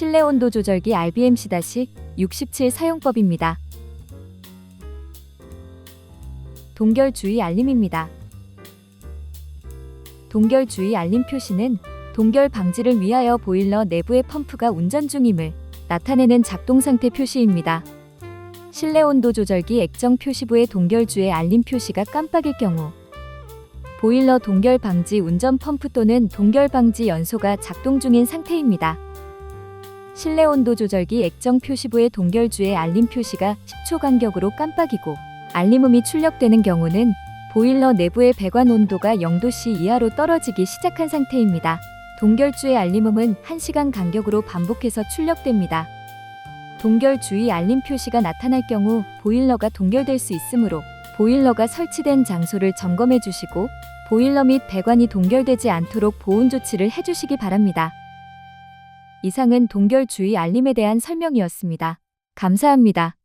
실내 온도 조절기 RBMC-67 사용법입니다. 동결 주의 알림입니다. 동결 주의 알림 표시는 동결 방지를 위하여 보일러 내부의 펌프가 운전 중임을 나타내는 작동 상태 표시입니다. 실내 온도 조절기 액정 표시부의 동결 주의 알림 표시가 깜빡일 경우 보일러 동결 방지 운전 펌프 또는 동결 방지 연소가 작동 중인 상태입니다. 실내 온도 조절기 액정 표시부의 동결주의 알림 표시가 10초 간격으로 깜빡이고 알림음이 출력되는 경우는 보일러 내부의 배관 온도가 0도씨 이하로 떨어지기 시작한 상태입니다. 동결주의 알림음은 1시간 간격으로 반복해서 출력됩니다. 동결 주의 알림 표시가 나타날 경우 보일러가 동결될 수 있으므로 보일러가 설치된 장소를 점검해 주시고 보일러 및 배관이 동결되지 않도록 보온 조치를 해 주시기 바랍니다. 이상은 동결 주의 알림에 대한 설명이었습니다. 감사합니다.